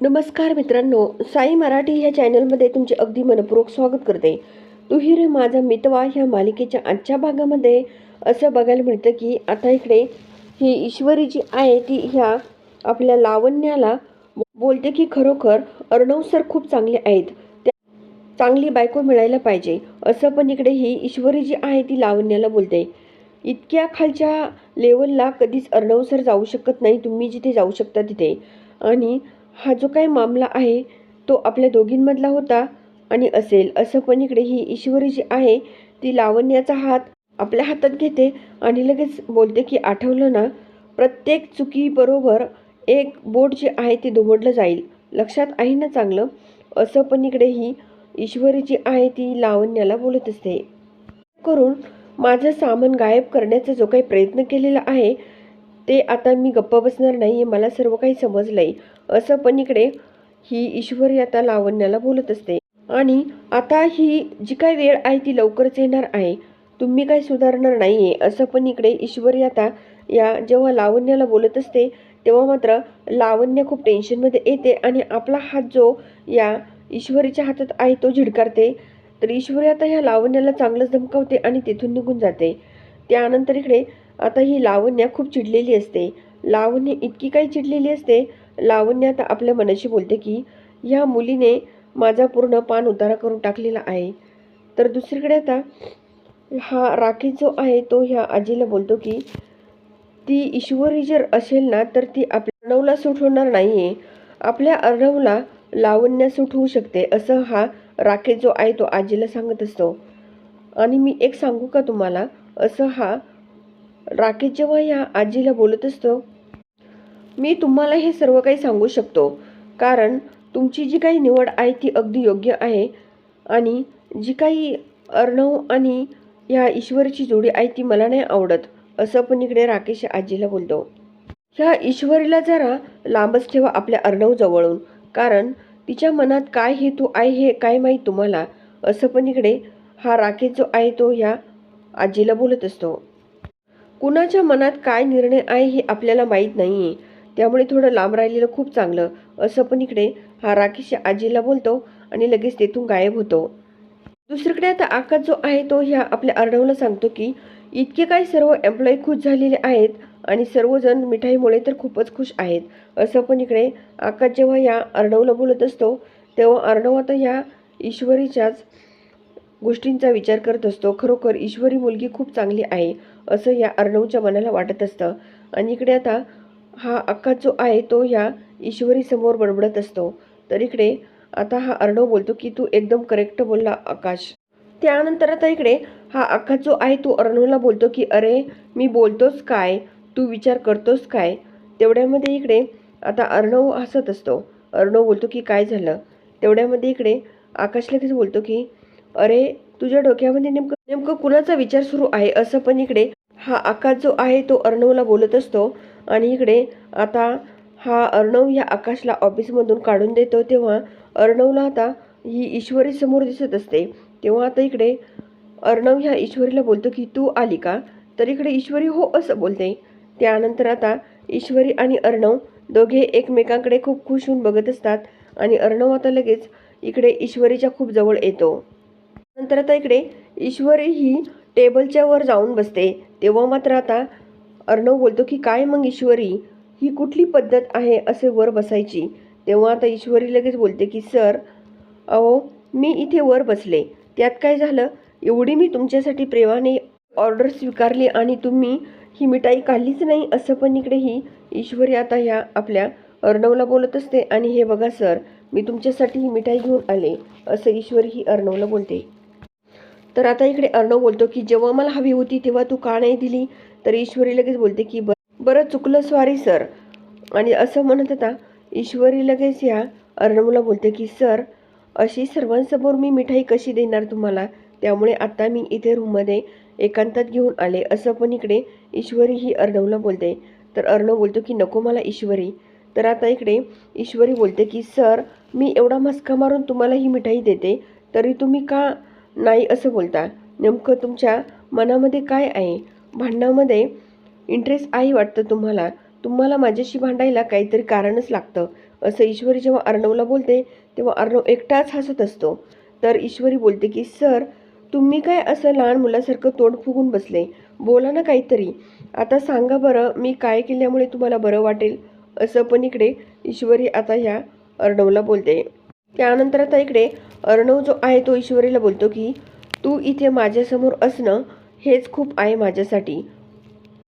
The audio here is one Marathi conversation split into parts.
नमस्कार मित्रांनो साई मराठी ह्या चॅनलमध्ये तुमचे अगदी मनपूर्वक स्वागत करते. तू ही रे माझा मितवा ह्या मालिकेच्या आजच्या भागामध्ये असं बघायला मिळतं की आता इकडे ही ईश्वरी जी आहे ती ह्या आपल्या लावण्याला बोलते की खरोखर अर्णव सर खूप चांगले आहेत. त्या चांगली बायको मिळायला पाहिजे असं पण इकडे ही ईश्वरी जी आहे ती लावण्याला बोलते. इतक्या खालच्या लेवलला कधीच अर्णव सर जाऊ शकत नाही तुम्ही जिथे जाऊ शकता तिथे. आणि हा जो काही मामला आहे तो आपल्या दोघींमधला होता आणि असेल असं पण इकडे ही ईश्वरी जी आहे ती लावण्याचा हात आपल्या हातात घेते आणि लगेच बोलते की आठवलं ना प्रत्येक चुकीबरोबर एक बोट जे आहे ते दुबडलं जाईल. लक्षात आहे ना चांगलं? असं पण इकडे ही ईश्वरी जी आहे ती लावण्याला बोलत असते. करून माझं सामान गायब करण्याचा जो काही प्रयत्न केलेला आहे ते आता मी गप्प बसणार नाही मला सर्व काही समजलं आहे असं पण इकडे ही ईश्वर आता लावण्याला बोलत असते. आणि आता ही जी काय वेळ आहे ती लवकरच येणार आहे. तुम्ही काय सुधारणार नाही आहे असं पण इकडे ईश्वरी आता या जेव्हा लावण्याला बोलत असते तेव्हा मात्र लावण्य खूप टेन्शनमध्ये येते आणि आपला हात जो या ईश्वरीच्या हातात आहे तो झिडकारते. तर ईश्वरी आता ह्या लावण्याला चांगलंच धमकावते आणि तिथून निघून जाते. त्यानंतर इकडे आता ही लावण्या खूप चिडलेली असते. लावण्य इतकी काही चिडलेली असते लावण्य आता आपल्या मनाशी बोलते की ह्या मुलीने माझा पूर्ण पान उतारा करून टाकलेला आहे. तर दुसरीकडे आता हा राकेश जो आहे तो ह्या आजीला बोलतो की ती ईश्वरी जर असेल ना तर ती आपल्या अर्णवला सूट होणार नाही आहे आपल्या अर्णवला लावण्या सूट होऊ शकते. असं हा राकेश जो आहे तो आजीला सांगत असतो. आणि मी एक सांगू का तुम्हाला? असं हा राकेश जेव्हा ह्या आजीला बोलत असतो मी तुम्हाला हे सर्व काही सांगू शकतो. कारण तुमची जी काही निवड आहे ती अगदी योग्य आहे आणि जी काही अर्णव आणि ह्या ईश्वरीची जोडी आहे ती मला नाही आवडत असं पण इकडे राकेश आजीला बोलतो. ह्या ईश्वरीला जरा लांबच ठेवा आपल्या अर्णव जवळून कारण तिच्या मनात काय हेतू आहे हे काय माहीत तुम्हाला असं पण इकडे हा राकेश जो आहे तो ह्या आजीला बोलत असतो. कुणाच्या मनात काय निर्णय आहे हे आपल्याला माहीत नाही आहे त्यामुळे थोडं लांब राहिलेलं खूप चांगलं. असं पण इकडे हा राकेश आजीला बोलतो आणि लगेच तेथून गायब होतो. दुसरीकडे आता आकाश जो आहे तो ह्या आपल्या अर्णवला सांगतो की इतके काही सर्व एम्प्लॉई खुश झालेले आहेत आणि सर्वजण मिठाईमुळे तर खूपच खुश आहेत. असं पण इकडे आकाश जेव्हा या अर्णवला बोलत असतो तेव्हा अर्णव आता ह्या ईश्वरीच्याच गोष्टींचा विचार करत असतो. खरोखर ईश्वरी मुलगी खूप चांगली आहे असं या अर्णवच्या मनाला वाटत असतं. आणि इकडे आता हा अख्खा जो आहे तो ह्या ईश्वरी समोर बडबडत असतो. तर इकडे आता हा अर्णव बोलतो की तू एकदम करेक्ट बोलला आकाश. त्यानंतर आता इकडे हा अख्खा जो आहे तो अर्णवला बोलतो की अरे मी बोलतोच काय? तू विचार करतोस काय? तेवढ्यामध्ये इकडे आता अर्णव हसत असतो. अर्णव बोलतो की काय झालं? तेवढ्यामध्ये इकडे आकाश लगेच बोलतो की अरे तुझ्या डोक्यामध्ये नेमकं नेमकं कुणाचा विचार सुरू आहे? असं पण इकडे हा आकाश जो आहे तो अर्णवला बोलत असतो. आणि इकडे आता हा अर्णव ह्या आकाशला ऑफिसमधून काढून देतो. तेव्हा अर्णवला आता ही ईश्वरी समोर दिसत असते. तेव्हा आता इकडे अर्णव ह्या ईश्वरीला बोलतो की तू आली का? तर इकडे ईश्वरी हो असं बोलते. त्यानंतर आता ईश्वरी आणि अर्णव दोघे एकमेकांकडे खूप खुश होऊन बघत असतात आणि अर्णव आता लगेच इकडे ईश्वरीच्या खूप जवळ येतो. नंतर आता इकडे ईश्वरी ही टेबलच्या वर जाऊन बसते. तेव्हा मात्र आता अर्णव बोलतो की काय मग ईश्वरी? ही कुठली पद्धत आहे? असे वर बसायची. तेव्हा आता ईश्वरी लगेच बोलते की सर अहो मी इथे वर बसले. त्यात काय झालं? एवढी मी तुमच्यासाठी प्रेमाने ऑर्डर स्वीकारली आणि तुम्ही ही मिठाई काढलीच नाही असं पण इकडे ही ईश्वरी आता ह्या आपल्या अर्णवला बोलत असते आणि हे बघा सर मी तुमच्यासाठी ही मिठाई घेऊन आले असं ईश्वरी ही अर्णवला बोलते. तर आता इकडे अर्णव बोलतो की जेव्हा मला हवी होती तेव्हा तू का नाही दिली? तर ईश्वरी लगेच बोलते की बर बरं चुकलं स्वारी सर आणि असं म्हणत आता ईश्वरी लगेच या अर्णवला बोलते की सर अशी सर्वांसमोर मी मिठाई कशी देणार तुम्हाला? त्यामुळे आता मी इथे रूममध्ये एकांतात घेऊन आले. असं पण इकडे ईश्वरी ही अर्णवला बोलते. तर अर्णव बोलतो की नको मला ईश्वरी. तर आता इकडे ईश्वरी बोलते की सर मी एवढा मस्का मारून तुम्हाला ही मिठाई देते तरी तुम्ही का नाही असं बोलता? नेमकं तुमच्या मनामध्ये काय आहे? भांडणामध्ये इंटरेस्ट आहे वाटतं तुम्हाला? तुम्हाला माझ्याशी भांडायला काहीतरी कारणच लागतं. असं ईश्वरी जेव्हा अर्णवला बोलते तेव्हा अर्णव एकटाच हसत असतो. तर ईश्वरी बोलते की सर तुम्ही काय असं लहान मुलासारखं तोंड फुगून बसले? बोला ना काहीतरी. आता सांगा बरं मी काय केल्यामुळे तुम्हाला बरं वाटेल? असं पण इकडे ईश्वरी आता ह्या अर्णवला बोलते. त्यानंतर आता इकडे अर्णव जो आहे तो ईश्वरीला बोलतो की तू इथे माझ्यासमोर असणं हेच खूप आहे माझ्यासाठी.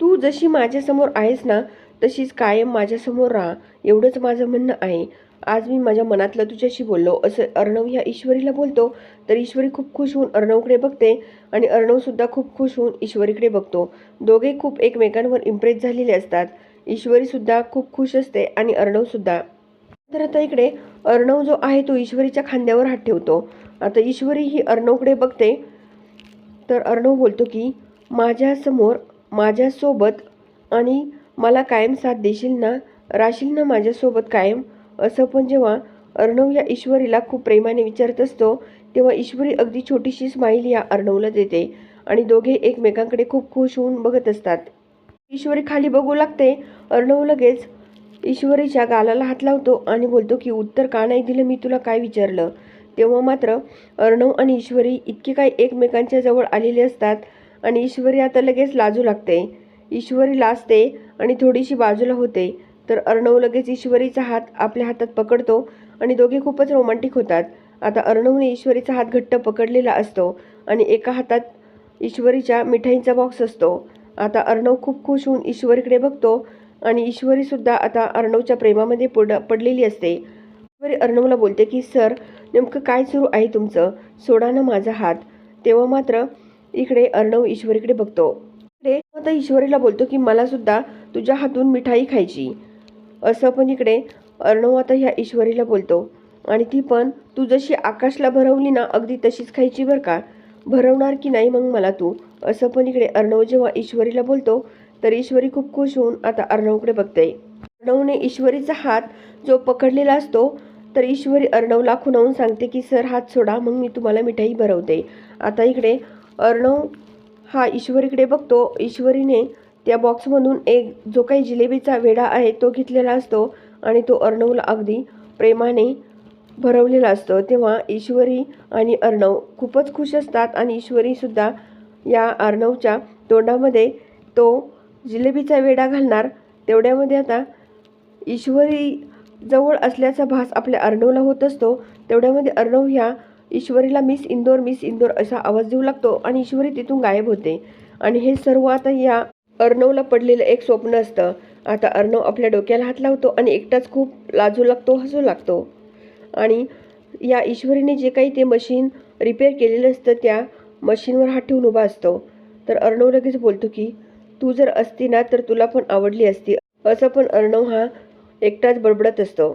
तू जशी माझ्यासमोर आहेस ना तशीच कायम माझ्यासमोर राहा. एवढंच माझं म्हणणं आहे. आज मी माझ्या मनातलं तुझ्याशी बोललो. असं अर्णव ह्या ईश्वरीला बोलतो तर ईश्वरी खूप खुश होऊन अर्णवकडे बघते आणि अर्णवसुद्धा खूप खुश होऊन ईश्वरीकडे बघतो. दोघे खूप एकमेकांवर इम्प्रेस झालेले असतात. ईश्वरीसुद्धा खूप खुश असते आणि अर्णवसुद्धा तर आता इकडे अर्णव जो आहे तो ईश्वरीच्या खांद्यावर हात ठेवतो. आता ईश्वरी ही अर्णवकडे बघते. तर अर्णव बोलतो की माझ्यासमोर माझ्यासोबत आणि मला कायम साथ देशील ना? राशील ना माझ्यासोबत कायम? असं पण जेव्हा अर्णव या ईश्वरीला खूप प्रेमाने विचारत असतो तेव्हा ईश्वरी अगदी छोटीशी स्माईल या अर्णवला देते आणि दोघे एकमेकांकडे खूप खुश होऊन बघत असतात. ईश्वरी खाली बघू लागते. अर्णव लगेच ईश्वरीच्या गालाला हात लावतो आणि बोलतो की उत्तर का नाही दिलं मी तुला? काय विचारलं? तेव्हा मात्र अर्णव आणि ईश्वरी इतके काही एकमेकांच्या जवळ आलेले असतात आणि ईश्वरी आता लगेच लाजू लागते. ईश्वरी लाजते आणि थोडीशी बाजूला होते. तर अर्णव लगेच ईश्वरीचा हात आपल्या हातात पकडतो आणि दोघे खूपच रोमांटिक होतात. आता अर्णवने ईश्वरीचा हात घट्ट पकडलेला असतो आणि एका हातात ईश्वरीच्या मिठाईंचा बॉक्स असतो. आता अर्णव खूप खुश होऊन ईश्वरीकडे बघतो आणि ईश्वरीसुद्धा आता अर्णवच्या प्रेमामध्ये पड पडलेली असते. ईश्वरी अर्णवला बोलते की सर नेमकं काय सुरू आहे तुमचं? सोडा ना माझा हात. तेव्हा मात्र इकडे अर्णव ईश्वरीकडे बघतो. इकडे आता ईश्वरीला बोलतो की मला सुद्धा तुझ्या हातून मिठाई खायची. असं पण इकडे अर्णव आता ह्या ईश्वरीला बोलतो. आणि ती पण तू जशी आकाशला भरवली ना अगदी तशीच खायची बरं का? भरवणार की नाही मग मला तू? असं पण इकडे अर्णव जेव्हा ईश्वरीला बोलतो तर ईश्वरी खूप खुश होऊन आता अर्णवकडे बघते. अर्णवने ईश्वरीचा हात जो पकडलेला असतो तर ईश्वरी अर्णवला खुणावून सांगते की सर हात सोडा मग मी तुम्हाला मिठाई भरवते. आता इकडे अर्णव हा ईश्वरीकडे बघतो. ईश्वरीने त्या बॉक्समधून एक जो काही जिलेबीचा वेडा आहे तो घेतलेला असतो आणि तो अर्णवला अगदी प्रेमाने भरवलेला असतो. तेव्हा ईश्वरी आणि अर्णव खूपच खुश असतात आणि ईश्वरीसुद्धा या अर्णवच्या तोंडामध्ये तो जिलेबीचा वेढा घालणार. तेवढ्यामध्ये आता ईश्वरी जवळ असल्याचा भास आपल्या अर्णवला होत असतो तेवढ्यामध्ये अर्णव ह्या ईश्वरीला मिस इंदोर मिस इंदोर असा आवाज देऊ लागतो आणि ईश्वरी तिथून गायब होते. आणि हे सर्व आता या अर्णवला पडलेलं एक स्वप्न असतं. आता अर्णव आपल्या डोक्याला हात लावतो आणि एकटाच खूप लाजू लागतो हसू लागतो. आणि या ईश्वरीने जे काही ते मशीन रिपेअर केलेलं असतं त्या मशीनवर हात ठेवून उभा असतो. तर अर्णव लगेच बोलतो की तू जर असती ना तर तुला पण आवडली असती. असं पण अर्णव हा एकटाच बडबडत असतो.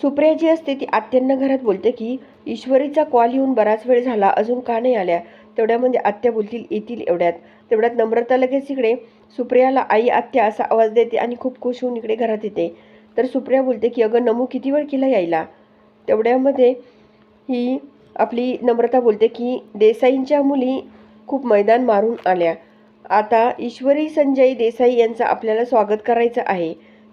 सुप्रिया जी असते ती आत्यांना घरात बोलते की ईश्वरीचा कॉल येऊन बराच वेळ झाला अजून का नाही आल्या? तेवढ्यामध्ये म्हणजे आत्या बोलतील येतील एवढ्यात. तेवढ्यात नम्रता लगेच इकडे सुप्रियाला आई आत्या असा आवाज देते आणि खूप खुश होऊन इकडे घरात येते. तर सुप्रिया बोलते की अगं नमू किती वेळ केला यायला? तेवढ्यामध्ये ही आपली नम्रता बोलते की देसाईंच्या मुली खूप मैदान मारून आल्या. आता ईश्वरी संजय देसाई यांचं आपल्याला स्वागत करायचं आहे.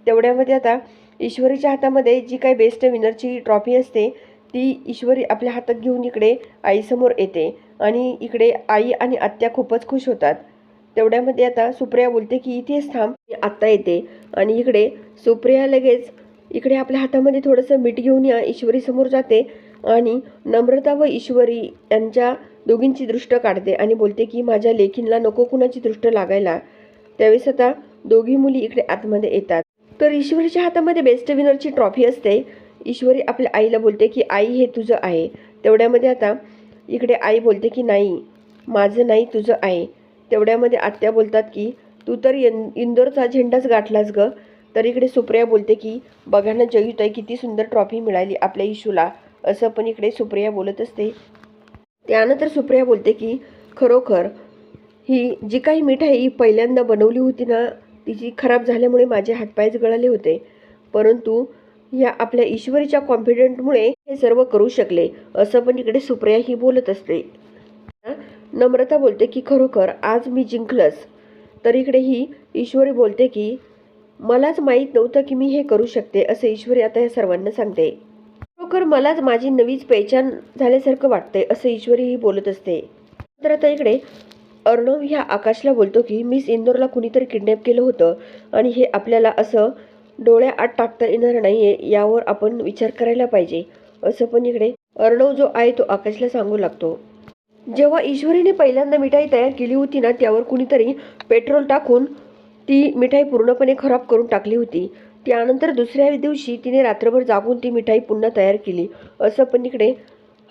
तेवढ्यामध्ये आता ईश्वरीच्या हातामध्ये जी काही बेस्ट विनरची ट्रॉफी असते ती ईश्वरी आपल्या हातात घेऊन इकडे आईसमोर येते आणि इकडे आई आणि आत्या खूपच खुश होतात. तेवढ्यामध्ये आता सुप्रिया बोलते की इथेच थांब मी आत्ता येते. आणि इकडे सुप्रिया लगेच इकडे आपल्या हातामध्ये थोडंसं मीठ घेऊन या ईश्वरीसमोर जाते आणि नम्रता व ईश्वरी यांच्या दोघींची दृष्ट काढते आणि बोलते की माझ्या लेखींना नको कुणाची दृष्ट लागायला. त्यावेळेस आता दोघी मुली इकडे आतमध्ये येतात. तर ईश्वरीच्या हातामध्ये बेस्ट विनरची ट्रॉफी असते. ईश्वरी आपल्या आईला बोलते की आई हे तुझं आहे. तेवढ्यामध्ये आता इकडे आई बोलते की नाही माझं नाही तुझं आहे. तेवढ्यामध्ये आत्या बोलतात की तू तर इन इंदोरचा झेंडाच गाठलास ग. तर इकडे सुप्रिया बोलते की बघा ना जयूताई किती सुंदर ट्रॉफी मिळाली आपल्या इशूला असं पण इकडे सुप्रिया बोलत असते. त्यानंतर सुप्रिया बोलते की खरोखर ही जी काही मिठाई ही पहिल्यांदा बनवली होती ना तिची खराब झाल्यामुळे माझे हातपायच गळाले होते. परंतु या आपल्या ईश्वरीच्या कॉन्फिडंटमुळे हे सर्व करू शकले असं पण इकडे सुप्रिया ही बोलत असते. नम्रता बोलते की खरोखर आज मी जिंकलंच. तर इकडे ही ईश्वरी बोलते की मलाच माहीत नव्हतं की मी हे करू शकते असं ईश्वरी आता या सर्वांना सांगते. खरोखर मलाच माझी नवीच पहिचान झाल्यासारखं वाटते असं ईश्वरीही बोलत असते. तर आता इकडे अर्णव ह्या आकाशला बोलतो की मिस इंदोरला कुणीतरी किडनॅप केलं होतं आणि हे आपल्याला असं डोळ्या आत टाकता येणार नाही आहे यावर आपण विचार करायला पाहिजे. असं पण इकडे अर्णव जो आहे तो आकाशला सांगू लागतो. जेव्हा ईश्वरीने पहिल्यांदा मिठाई तयार केली होती ना त्यावर कुणीतरी पेट्रोल टाकून ती मिठाई पूर्णपणे खराब करून टाकली होती. त्यानंतर दुसऱ्या दिवशी तिने रात्रभर जागून ती मिठाई पुन्हा तयार केली. असं पण इकडे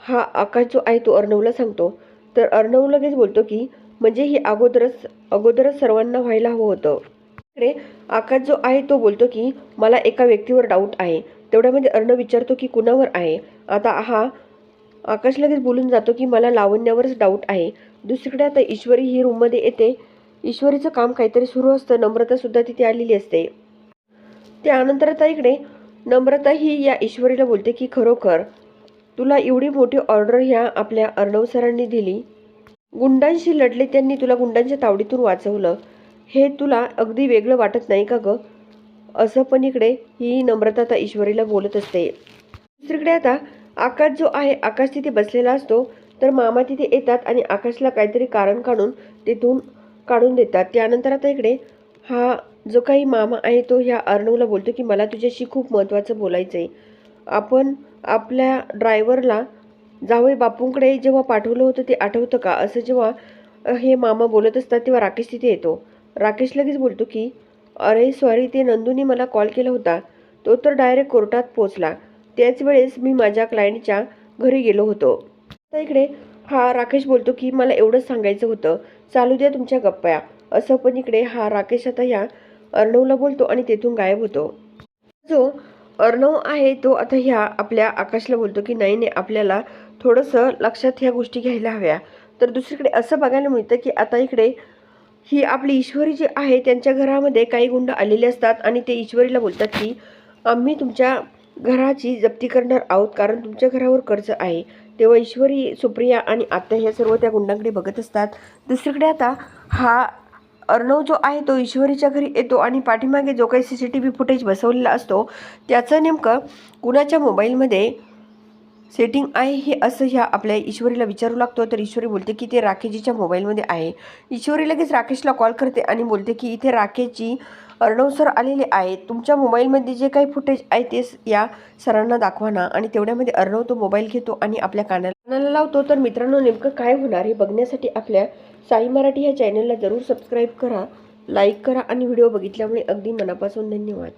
हा आकाश जो आहे तो अर्णवला सांगतो. तर अर्णव लगेच बोलतो की म्हणजे ही अगोदरच अगोदरच सर्वांना व्हायला हवं होतं. इकडे आकाश जो आहे तो बोलतो की मला एका व्यक्तीवर डाऊट आहे. तेवढ्यामध्ये अर्णव विचारतो की कुणावर आहे? आता हा आकाश लगेच बोलून जातो की मला लावण्यावरच डाऊट आहे. दुसरीकडे आता ईश्वरी ही रूममध्ये येते. ईश्वरीचं काम काहीतरी सुरू असतं. नम्रतासुद्धा तिथे आलेली असते. त्यानंतर आता इकडे नम्रता ही या ईश्वरीला बोलते की खरोखर तुला एवढी मोठी ऑर्डर ह्या आपल्या अर्णव सरांनी दिली. गुंडांशी लढले त्यांनी तुला गुंडांच्या तावडीतून वाचवलं. हे तुला अगदी वेगळं वाटत नाही का गं? असं पण इकडे ही नम्रता आता ईश्वरीला बोलत असते. दुसरीकडे आता आकाश जो आहे आकाश तिथे बसलेला असतो तर मामा तिथे येतात आणि आकाशला काहीतरी कारण काढून तिथून काढून देतात. त्यानंतर आता इकडे हा जो काही मामा आहे तो ह्या अर्णवला बोलतो की मला तुझ्याशी खूप महत्त्वाचं बोलायचं आहे आपण आपल्या ड्रायव्हरला जावई बापूंकडे जेव्हा पाठवलं होतं ते आठवतं का? असं जेव्हा हे मामा बोलत असतात तेव्हा राकेश तिथे येतो. राकेश लगेच बोलतो की अरे सॉरी ते नंदूने मला कॉल केला होता. तो तर डायरेक्ट कोर्टात पोचला त्याच वेळेस मी माझ्या क्लायंटच्या घरी गेलो होतो. आता इकडे हा राकेश बोलतो की मला एवढंच सांगायचं होतं. चालू द्या तुमच्या गप्पा. असं पण इकडे हा राकेश आता ह्या अर्णवला बोलतो आणि तेथून गायब होतो. जो अर्णव आहे तो आता ह्या आपल्या आकाशला बोलतो की नाही नाही आपल्याला थोडंसं लक्षात ह्या गोष्टी घ्यायला हव्या. तर दुसरीकडे असं बघायला मिळतं की आता इकडे ही आपली ईश्वरी जी आहे त्यांच्या घरामध्ये काही गुंड आलेले असतात आणि ते ईश्वरीला बोलतात की आम्ही तुमच्या घराची जप्ती करणार आहोत कारण तुमच्या घरावर कर्ज आहे. तेव्हा ईश्वरी सुप्रिया आणि आत्या ह्या सर्व त्या गुंडांकडे बघत असतात. दुसरीकडे आता हा अर्णव जो आहे तो ईश्वरीच्या घरी येतो आणि पाठीमागे जो काही C C T V footage बसवलेला असतो त्याचं नेमकं कुणाच्या मोबाईलमध्ये सेटिंग आहे हे असं ह्या आपल्या ईश्वरीला विचारू लागतो. तर ईश्वरी बोलते की ते राकेशजीच्या मोबाईलमध्ये आहे. ईश्वरी लगेच राकेशला कॉल करते आणि बोलते की इथे राकेशजी अर्णव सर आलेले आहेत. तुमच्या मोबाईलमध्ये जे काही फुटेज आहे ते या सरांना दाखवा ना. आणि तेवढ्यामध्ये अर्णव तो मोबाईल घेतो आणि आपल्या कानाला कानाला लावतो. तर मित्रांनो नेमकं काय होणार हे बघण्यासाठी आपल्या साई मराठी ह्या चॅनलला जरूर सबस्क्राईब करा लाईक करा आणि व्हिडिओ बघितल्यामुळे अगदी मनापासून धन्यवाद.